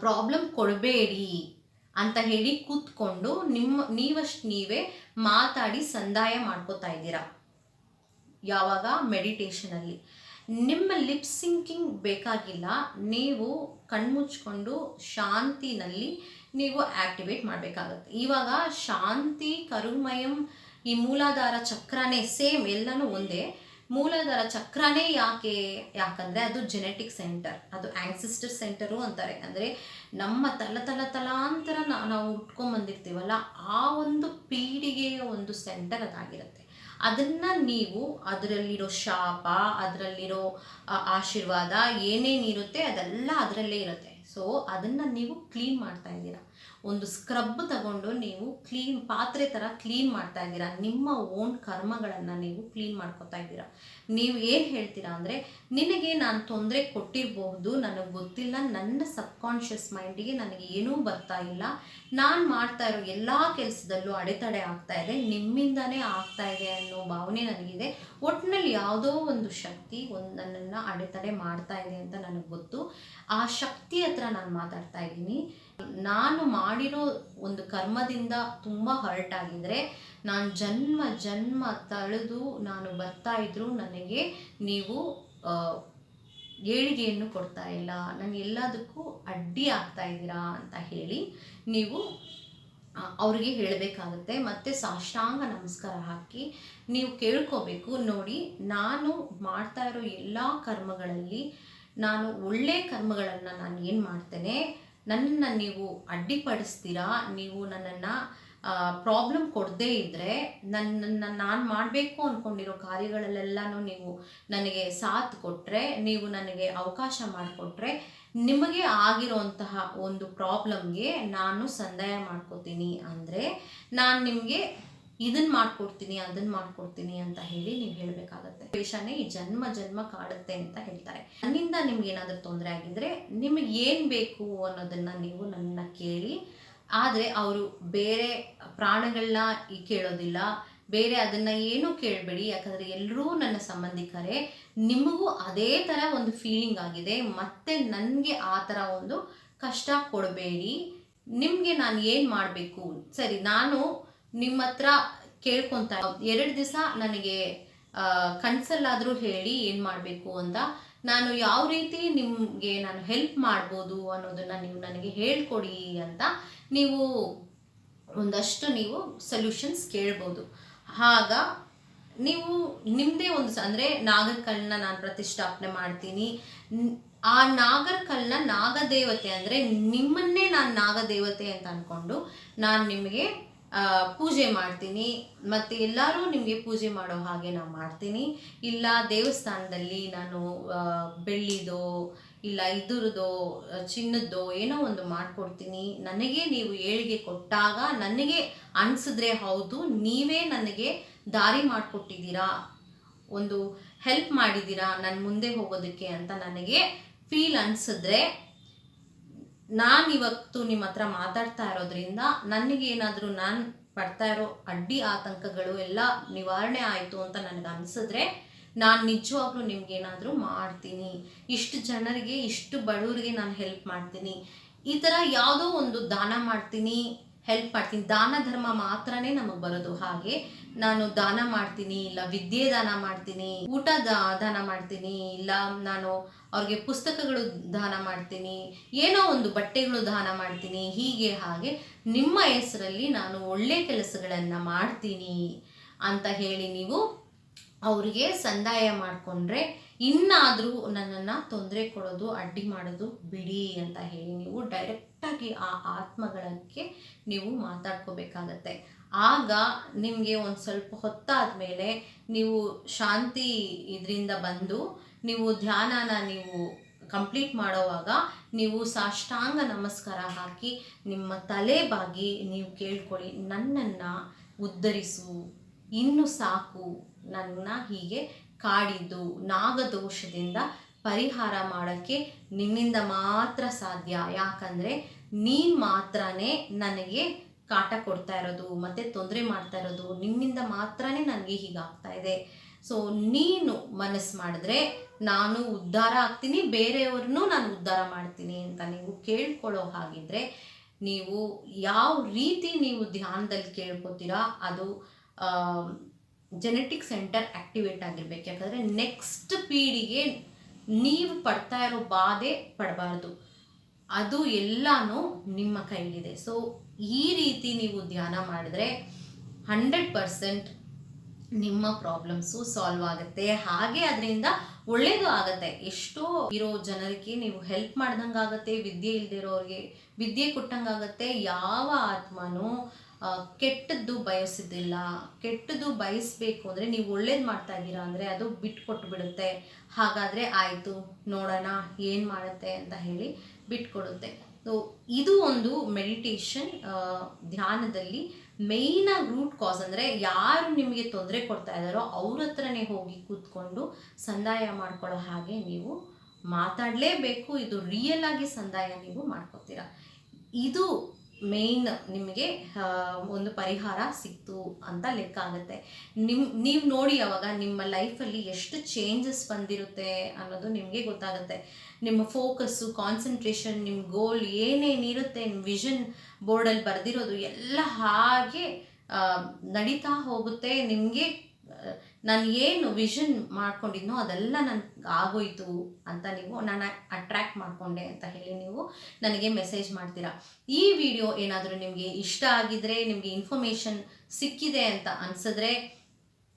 ಪ್ರಾಬ್ಲಮ್ ಕೊಡಬೇಡಿ. ಅಂತ ಹೇಳಿ ಕೂತ್ಕೊಂಡು ನಿಮ್ಮ, ನೀವಷ್ಟು ನೀವೇ ಮಾತಾಡಿ ಸಂದಾಯ ಮಾಡ್ಕೋತಾ ಇದ್ದೀರಾ? ಯಾವಾಗ? ಮೆಡಿಟೇಷನಲ್ಲಿ. ನಿಮ್ಮ ಲಿಪ್ ಸಿಂಕಿಂಗ್ ಬೇಕಾಗಿಲ್ಲ. ನೀವು ಕಣ್ಮುಚ್ಕೊಂಡು ಶಾಂತಿನಲ್ಲಿ ನೀವು ಆಕ್ಟಿವೇಟ್ ಮಾಡಬೇಕಾಗತ್ತೆ. ಇವಾಗ ಶಾಂತಿ ಕರುಮಯಂ ಈ ಮೂಲಾಧಾರ ಚಕ್ರನೇ ಸೇಮ್ ಎಲ್ಲನೂ ಒಂದೇ. ಮೂಲಾಧಾರ ಚಕ್ರನೇ ಯಾಕೆ, ಯಾಕಂದರೆ ಅದು ಜೆನೆಟಿಕ್ ಸೆಂಟರ್ ಅದು ಆ್ಯನ್ಸಿಸ್ಟರ್ ಸೆಂಟರು ಅಂತಾರೆ. ಅಂದರೆ ನಮ್ಮ ತಲ ತಲ ತಲಾಂತರ ನಾವು ಉಟ್ಕೊಂಬಂದಿರ್ತೀವಲ್ಲ ಆ ಒಂದು ಪೀಳಿಗೆಯ ಒಂದು ಸೆಂಟರ್ ಅದಾಗಿರುತ್ತೆ. ಅದನ್ನು ನೀವು ಅದರಲ್ಲಿರೋ ಶಾಪ, ಅದರಲ್ಲಿರೋ ಆಶೀರ್ವಾದ ಏನೇನಿರುತ್ತೆ ಅದೆಲ್ಲ ಅದರಲ್ಲೇ ಇರುತ್ತೆ. ಸೊ ಅದನ್ನು ನೀವು ಕ್ಲೀನ್ ಮಾಡ್ತಾ ಇದ್ದೀರಾ. ಒಂದು ಸ್ಕ್ರಬ್ ತಗೊಂಡು ನೀವು ಕ್ಲೀನ್ ಪಾತ್ರೆ ಥರ ಕ್ಲೀನ್ ಮಾಡ್ತಾ ಇದ್ದೀರಾ. ನಿಮ್ಮ ಓನ್ ಕರ್ಮಗಳನ್ನು ನೀವು ಕ್ಲೀನ್ ಮಾಡ್ಕೊತಾ ಇದ್ದೀರಾ. ನೀವು ಏನು ಹೇಳ್ತೀರಾ ಅಂದರೆ, ನಿನಗೆ ನಾನು ತೊಂದರೆ ಕೊಟ್ಟಿರಬಹುದು, ನನಗೆ ಗೊತ್ತಿಲ್ಲ, ನನ್ನ ಸಬ್ಕಾನ್ಷಿಯಸ್ ಮೈಂಡಿಗೆ ನನಗೆ ಏನೂ ಬರ್ತಾ ಇಲ್ಲ. ನಾನು ಮಾಡ್ತಾ ಇರೋ ಎಲ್ಲ ಕೆಲಸದಲ್ಲೂ ಅಡೆತಡೆ ಆಗ್ತಾ ಇದೆ, ನಿಮ್ಮಿಂದನೇ ಆಗ್ತಾ ಇದೆ ಅನ್ನೋ ಭಾವನೆ ನನಗಿದೆ. ಒಟ್ಟಿನಲ್ಲಿ ಯಾವುದೋ ಒಂದು ಶಕ್ತಿ ಒಂದು ನನ್ನನ್ನು ಅಡೆತಡೆ ಮಾಡ್ತಾ ಇದೆ ಅಂತ ನನಗೆ ಗೊತ್ತು. ಆ ಶಕ್ತಿ ಹತ್ರ ನಾನು ಮಾತಾಡ್ತಾ ಇದ್ದೀನಿ. ನಾನು ಮಾಡಿರೋ ಒಂದು ಕರ್ಮದಿಂದ ತುಂಬ ಹರ್ಟ್ ಆಗಿದ್ರೆ ನಾನು ಜನ್ಮ ಜನ್ಮ ತಳೆದು ನಾನು ಬರ್ತಾ ಇದ್ರು ನನಗೆ ನೀವು ಏಳಿಗೆಯನ್ನು ಕೊಡ್ತಾ ಇಲ್ಲ. ನನಗೆ ಎಲ್ಲದಕ್ಕೂ ಅಡ್ಡಿ ಆಗ್ತಾ ಇದ್ದೀರಾ ಅಂತ ಹೇಳಿ ನೀವು ಅವ್ರಿಗೆ ಹೇಳಬೇಕಾಗುತ್ತೆ. ಮತ್ತು ಸಾಷ್ಟಾಂಗ ನಮಸ್ಕಾರ ಹಾಕಿ ನೀವು ಕೇಳ್ಕೋಬೇಕು. ನೋಡಿ, ನಾನು ಮಾಡ್ತಾ ಇರೋ ಎಲ್ಲ ಕರ್ಮಗಳಲ್ಲಿ ನಾನು ಒಳ್ಳೆ ಕರ್ಮಗಳನ್ನು ನಾನು ಏನು ಮಾಡ್ತೇನೆ? ನನ್ನನ್ನು ನೀವು ಅಡ್ಡಿಪಡಿಸ್ತೀರಾ? ನೀವು ನನ್ನನ್ನು ಪ್ರಾಬ್ಲಮ್ ಕೊಡದೇ ಇದ್ದರೆ ನನ್ನ ನಾನು ಮಾಡಬೇಕು ಅಂದ್ಕೊಂಡಿರೋ ಕಾರ್ಯಗಳಲ್ಲೆಲ್ಲನೂ ನೀವು ನನಗೆ ಸಾಥ್ ಕೊಟ್ಟರೆ ನೀವು ನನಗೆ ಅವಕಾಶ ಮಾಡಿಕೊಟ್ರೆ ನಿಮಗೆ ಆಗಿರೋಂತಹ ಒಂದು ಪ್ರಾಬ್ಲಮ್ಗೆ ನಾನು ಸಂದಾಯ ಮಾಡ್ಕೋತೀನಿ ಅಂದರೆ ನಾನು ನಿಮಗೆ ಇದನ್ನ ಮಾಡ್ಕೊಡ್ತೀನಿ ಅದನ್ನ ಮಾಡ್ಕೊಡ್ತೀನಿ ಅಂತ ಹೇಳಿ ನೀವು ಹೇಳಬೇಕಾಗತ್ತೆ. ದ್ವೇಷನೇ ಈ ಜನ್ಮ ಜನ್ಮ ಕಾಡುತ್ತೆ ಅಂತ ಹೇಳ್ತಾರೆ. ನನ್ನಿಂದ ನಿಮ್ಗೆ ಏನಾದರೂ ತೊಂದರೆ ಆಗಿದ್ರೆ ನಿಮಗೆ ಏನು ಬೇಕು ಅನ್ನೋದನ್ನ ನೀವು ನನ್ನ ಕೇಳಿ ಆದರೆ ಅವರು ಬೇರೆ ಪ್ರಾಣಗಳನ್ನ ಕೇಳೋದಿಲ್ಲ. ಬೇರೆ ಅದನ್ನು ಏನೂ ಕೇಳಬೇಡಿ. ಯಾಕಂದರೆ ಎಲ್ಲರೂ ನನ್ನ ಸಂಬಂಧಿಕರೇ. ನಿಮಗೂ ಅದೇ ಥರ ಒಂದು ಫೀಲಿಂಗ್ ಆಗಿದೆ. ಮತ್ತೆ ನನಗೆ ಆ ಥರ ಒಂದು ಕಷ್ಟ ಕೊಡಬೇಡಿ. ನಿಮಗೆ ನಾನು ಏನು ಮಾಡಬೇಕು? ಸರಿ, ನಾನು ನಿಮ್ಮ ಹತ್ರ ಕೇಳ್ಕೊತ ಎರಡು ದಿವಸ ನನಗೆ ಕನ್ಸಲ್ಲಾದರೂ ಹೇಳಿ ಏನು ಮಾಡಬೇಕು ಅಂತ ನಾನು ಯಾವ ರೀತಿ ನಿಮಗೆ ನಾನು ಹೆಲ್ಪ್ ಮಾಡ್ಬೋದು ಅನ್ನೋದನ್ನು ನೀವು ನನಗೆ ಹೇಳ್ಕೊಡಿ ಅಂತ ನೀವು ಒಂದಷ್ಟು ನೀವು ಸೊಲ್ಯೂಷನ್ಸ್ ಕೇಳ್ಬೋದು. ಆಗ ನೀವು ನಿಮ್ಮದೇ ಒಂದು ಅಂದರೆ ನಾಗರಕಲ್ನ ನಾನು ಪ್ರತಿಷ್ಠಾಪನೆ ಮಾಡ್ತೀನಿ. ಆ ನಾಗರಕಲ್ನ ನಾಗದೇವತೆ ಅಂದರೆ ನಿಮ್ಮನ್ನೇ ನಾನು ನಾಗದೇವತೆ ಅಂತ ಅಂದ್ಕೊಂಡು ನಾನು ನಿಮಗೆ ಪೂಜೆ ಮಾಡ್ತೀನಿ. ಮತ್ತು ಎಲ್ಲರೂ ನಿಮಗೆ ಪೂಜೆ ಮಾಡೋ ಹಾಗೆ ನಾನು ಮಾಡ್ತೀನಿ. ಇಲ್ಲ ದೇವಸ್ಥಾನದಲ್ಲಿ ನಾನು ಬೆಳ್ಳಿದೋ, ಇಲ್ಲ ಇದ್ರದೋ ಚಿನ್ನದ್ದೋ ಏನೋ ಒಂದು ಮಾಡಿಕೊಡ್ತೀನಿ. ನನಗೆ ನೀವು ಏಳಿಗೆ ಕೊಟ್ಟಾಗ ನನಗೆ ಅನಿಸಿದ್ರೆ ಹೌದು, ನೀವೇ ನನಗೆ ದಾರಿ ಮಾಡಿಕೊಟ್ಟಿದ್ದೀರಾ. ಒಂದು ಹೆಲ್ಪ್ ಮಾಡಿದ್ದೀರಾ ನನ್ನ ಮುಂದೆ ಹೋಗೋದಕ್ಕೆ ಅಂತ ನನಗೆ ಫೀಲ್ ಅನಿಸಿದ್ರೆ ನಾನು ಇವತ್ತು ನಿಮ್ಮ ಹತ್ರ ಮಾತಾಡ್ತಾ ಇರೋದ್ರಿಂದ ನನಗೆ ಏನಾದರೂ ನಾನು ಪಡ್ತಾ ಇರೋ ಅಡ್ಡಿ ಆತಂಕಗಳು ಎಲ್ಲ ನಿವಾರಣೆ ಆಯಿತು ಅಂತ ನನಗೆ ಅನಿಸಿದ್ರೆ ನಾನು ನಿಜವಾಗ್ಲೂ ನಿಮ್ಗೇನಾದರೂ ಮಾಡ್ತೀನಿ. ಇಷ್ಟು ಜನರಿಗೆ, ಇಷ್ಟು ಬಡವರಿಗೆ ನಾನು ಹೆಲ್ಪ್ ಮಾಡ್ತೀನಿ. ಈ ಥರ ಯಾವುದೋ ಒಂದು ದಾನ ಮಾಡ್ತೀನಿ ಹೆಲ್ಪ್ ಮಾಡ್ತೀನಿ. ದಾನ ಧರ್ಮ ಮಾತ್ರನೇ ನಮಗೆ ಬರೋದು ಹಾಗೆ. ನಾನು ದಾನ ಮಾಡ್ತೀನಿ, ಇಲ್ಲ ವಿದ್ಯೆ ದಾನ ಮಾಡ್ತೀನಿ ಊಟ ದಾನ ಮಾಡ್ತೀನಿ, ಇಲ್ಲ ನಾನು ಅವ್ರಿಗೆ ಪುಸ್ತಕಗಳು ದಾನ ಮಾಡ್ತೀನಿ, ಏನೋ ಒಂದು ಬಟ್ಟೆಗಳು ದಾನ ಮಾಡ್ತೀನಿ, ಹೀಗೆ ಹಾಗೆ ನಿಮ್ಮ ಹೆಸರಲ್ಲಿ ನಾನು ಒಳ್ಳೆ ಕೆಲಸಗಳನ್ನು ಮಾಡ್ತೀನಿ ಅಂತ ಹೇಳಿ ನೀವು ಅವರಿಗೆ ಸಂದಾಯ ಮಾಡಿಕೊಂಡ್ರೆ ಇನ್ನಾದರೂ ನನ್ನನ್ನು ತೊಂದರೆ ಕೊಡೋದು, ಅಡ್ಡಿ ಮಾಡೋದು ಬಿಡಿ ಅಂತ ಹೇಳಿ ನೀವು ಡೈರೆಕ್ಟಾಗಿ ಆ ಆತ್ಮಗಳಕ್ಕೆ ನೀವು ಮಾತಾಡ್ಕೋಬೇಕಾಗತ್ತೆ. ಆಗ ನಿಮಗೆ ಒಂದು ಸ್ವಲ್ಪ ಹೊತ್ತಾದ ಮೇಲೆ ನೀವು ಶಾಂತಿ ಇದರಿಂದ ಬಂದು ನೀವು ಧ್ಯಾನನ ನೀವು ಕಂಪ್ಲೀಟ್ ಮಾಡೋವಾಗ ನೀವು ಸಾಷ್ಟಾಂಗ ನಮಸ್ಕಾರ ಹಾಕಿ ನಿಮ್ಮ ತಲೆ ಬಾಗಿ ನೀವು ಕೇಳ್ಕೊಳ್ಳಿ, ನನ್ನನ್ನು ಉದ್ಧರಿಸು. ಇನ್ನು ಸಾಕು ನನ್ನ ಹೀಗೆ ಕಾಡಿದ್ದು ನಾಗದೋಷದಿಂದ ಪರಿಹಾರ ಮಾಡೋಕ್ಕೆ ನಿನ್ನಿಂದ ಮಾತ್ರ ಸಾಧ್ಯ. ಯಾಕಂದರೆ ನೀನು ಮಾತ್ರನೇ ನನಗೆ ಕಾಟ ಕೊಡ್ತಾ ಇರೋದು, ಮತ್ತು ತೊಂದರೆ ಮಾಡ್ತಾ ಇರೋದು, ನಿಮ್ಮಿಂದ ಮಾತ್ರನೇ ನನಗೆ ಹೀಗಾಗ್ತಾ ಇದೆ. ಸೊ ನೀನು ಮನಸ್ಸು ಮಾಡಿದ್ರೆ ನಾನು ಉದ್ಧಾರ ಆಗ್ತೀನಿ, ಬೇರೆಯವ್ರನ್ನೂ ನಾನು ಉದ್ಧಾರ ಮಾಡ್ತೀನಿ ಅಂತ ನೀವು ಕೇಳ್ಕೊಳ್ಳೋ ಹಾಗಿದ್ರೆ ನೀವು ಯಾವ ರೀತಿ ನೀವು ಧ್ಯಾನದಲ್ಲಿ ಕೇಳ್ಕೊತೀರಾ, ಅದು ಜೆನೆಟಿಕ್ ಸೆಂಟರ್ ಆಕ್ಟಿವೇಟ್ ಆಗಿರ್ಬೇಕು. ಯಾಕಂದರೆ ನೆಕ್ಸ್ಟ್ ಪೀಳಿಗೆ ನೀವು ಪಡ್ತಾ ಇರೋ ಬಾಧೆ ಪಡಬಾರ್ದು. ಅದು ಎಲ್ಲನೂ ನಿಮ್ಮ ಕೈಲಿದೆ. ಸೊ ಈ ರೀತಿ ನೀವು ಧ್ಯಾನ ಮಾಡಿದ್ರೆ ಹಂಡ್ರೆಡ್ ಪರ್ಸೆಂಟ್ ನಿಮ್ಮ ಪ್ರಾಬ್ಲಮ್ಸು ಸಾಲ್ವ್ ಆಗುತ್ತೆ. ಹಾಗೆ ಅದರಿಂದ ಒಳ್ಳೇದು ಆಗುತ್ತೆ. ಎಷ್ಟೋ ಇರೋ ಜನರಿಗೆ ನೀವು ಹೆಲ್ಪ್ ಮಾಡ್ದಂಗೆ ಆಗುತ್ತೆ, ವಿದ್ಯೆ ಇಲ್ದಿರೋರಿಗೆ ವಿದ್ಯೆ ಕೊಟ್ಟಂಗಾಗತ್ತೆ ಯಾವ ಆತ್ಮನೂ ಕೆಟ್ಟದ್ದು ಬಯಸಿದ್ದಿಲ್ಲ. ಕೆಟ್ಟದ್ದು ಬಯಸಬೇಕು ಅಂದರೆ ನೀವು ಒಳ್ಳೇದು ಮಾಡ್ತಾ ಇದ್ದೀರಾ ಅಂದರೆ ಅದು ಬಿಟ್ಕೊಟ್ಟು ಬಿಡುತ್ತೆ ಹಾಗಾದರೆ ಆಯಿತು, ನೋಡೋಣ ಏನು ಮಾಡುತ್ತೆ ಅಂತ ಹೇಳಿ ಬಿಟ್ಕೊಡುತ್ತೆ. ಸೊ ಇದು ಒಂದು ಮೆಡಿಟೇಷನ್ ಧ್ಯಾನದಲ್ಲಿ ಮೇಯ್ನಾಗಿ ರೂಟ್ ಕಾಸ್ ಅಂದರೆ ಯಾರು ನಿಮಗೆ ತೊಂದರೆ ಕೊಡ್ತಾ ಇದ್ದಾರೋ ಅವ್ರ ಹತ್ರನೇ ಹೋಗಿ ಕೂತ್ಕೊಂಡು ಸಂದಾಯ ಮಾಡ್ಕೊಳ್ಳೋ ಹಾಗೆ ನೀವು ಮಾತಾಡಲೇಬೇಕು. ಇದು ರಿಯಲ್ ಆಗಿ ಸಂದಾಯ ನೀವು ಮಾಡ್ಕೋತೀರಾ. ಇದು ಮೇಯ್ನ್ ನಿಮಗೆ ಒಂದು ಪರಿಹಾರ ಸಿಕ್ತು ಅಂತ ಲೆಕ್ಕ ಆಗುತ್ತೆ. ನಿಮ್, ನೀವು ನೋಡಿ ಅವಾಗ ನಿಮ್ಮ ಲೈಫಲ್ಲಿ ಎಷ್ಟು ಚೇಂಜಸ್ ಬಂದಿರುತ್ತೆ ಅನ್ನೋದು ನಿಮಗೆ ಗೊತ್ತಾಗುತ್ತೆ. ನಿಮ್ಮ ಫೋಕಸ್ಸು ಕಾನ್ಸಂಟ್ರೇಷನ್ ನಿಮ್ಮ ಗೋಲ್ ಏನೇನಿರುತ್ತೆ ನಿಮ್ಮ ವಿಷನ್ ಬೋರ್ಡಲ್ಲಿ ಬರೆದಿರೋದು ಎಲ್ಲ ಹಾಗೆ ನಡೀತಾ ಹೋಗುತ್ತೆ. ನಿಮಗೆ ನಾನು ಏನು ವಿಷನ್ ಮಾಡ್ಕೊಂಡಿದ್ನೋ ಅದೆಲ್ಲ ನನಗೆ ಆಗೋಯ್ತು ಅಂತ ನೀವು ನಾನು ಅಟ್ರ್ಯಾಕ್ಟ್ ಮಾಡಿಕೊಂಡೆ ಅಂತ ಹೇಳಿ ನೀವು ನನಗೆ ಮೆಸೇಜ್ ಮಾಡ್ತೀರಾ. ಈ ವಿಡಿಯೋ ಏನಾದರೂ ನಿಮಗೆ ಇಷ್ಟ ಆಗಿದ್ರೆ, ನಿಮಗೆ ಇನ್ಫಾರ್ಮೇಷನ್ ಸಿಕ್ಕಿದೆ ಅಂತ ಅನ್ಸಿದ್ರೆ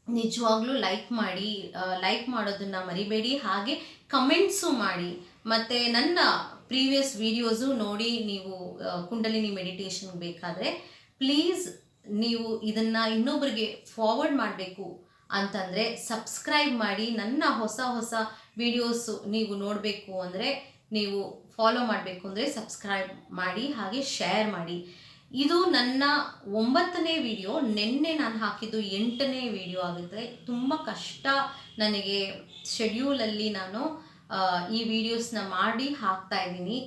ನಿಜವಾಗ್ಲೂ ಲೈಕ್ ಮಾಡಿ ಲೈಕ್ ಮಾಡೋದನ್ನ ಮರಿಬೇಡಿ. ಹಾಗೆ ಕಮೆಂಟ್ಸು ಮಾಡಿ. ಮತ್ತು ನನ್ನ ಪ್ರೀವಿಯಸ್ ವಿಡಿಯೋಸು ನೋಡಿ ನೀವು ಕುಂಡಲಿನಿ ಮೆಡಿಟೇಷನ್ ಬೇಕಾದರೆ ಪ್ಲೀಸ್ ನೀವು ಇದನ್ನು ಇನ್ನೊಬ್ಬರಿಗೆ ಫಾರ್ವರ್ಡ್ ಮಾಡಬೇಕು. ಅಂತಂದರೆ ಸಬ್ಸ್ಕ್ರೈಬ್ ಮಾಡಿ ನನ್ನ ಹೊಸ ಹೊಸ ವಿಡಿಯೋಸು ನೀವು ನೋಡಬೇಕು ಅಂದರೆ ನೀವು ಫಾಲೋ ಮಾಡಬೇಕು ಅಂದರೆ ಸಬ್ಸ್ಕ್ರೈಬ್ ಮಾಡಿ ಹಾಗೆ ಶೇರ್ ಮಾಡಿ. ಇದು ನನ್ನ ಒಂಬತ್ತನೇ ವಿಡಿಯೋ ನಿನ್ನೆ ನಾನು ಹಾಕಿದ್ದು ಎಂಟನೇ ವಿಡಿಯೋ ಆಗುತ್ತೆ. ತುಂಬ ಕಷ್ಟ ನನಗೆ ಶೆಡ್ಯೂಲಲ್ಲಿ ನಾನು ಈ ವಿಡಿಯೋಸ್ನ ಮಾಡಿ ಹಾಕ್ತಾ ಇದ್ದೀನಿ.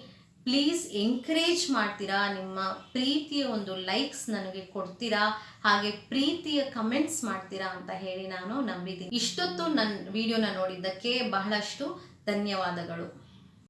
ಪ್ಲೀಸ್ ಎಂಕರೇಜ್ ಮಾಡ್ತೀರಾ? ನಿಮ್ಮ ಪ್ರೀತಿಯ ಒಂದು ಲೈಕ್ಸ್ ನನಗೆ ಕೊಡ್ತೀರಾ? ಹಾಗೆ ಪ್ರೀತಿಯ ಕಮೆಂಟ್ಸ್ ಮಾಡ್ತೀರಾ ಅಂತ ಹೇಳಿ ನಾನು ನಂಬಿದ್ದೀನಿ. ಇಷ್ಟೊತ್ತು ನನ್ನ ವಿಡಿಯೋನ ನೋಡಿದ್ದಕ್ಕೆ ಬಹಳಷ್ಟು ಧನ್ಯವಾದಗಳು.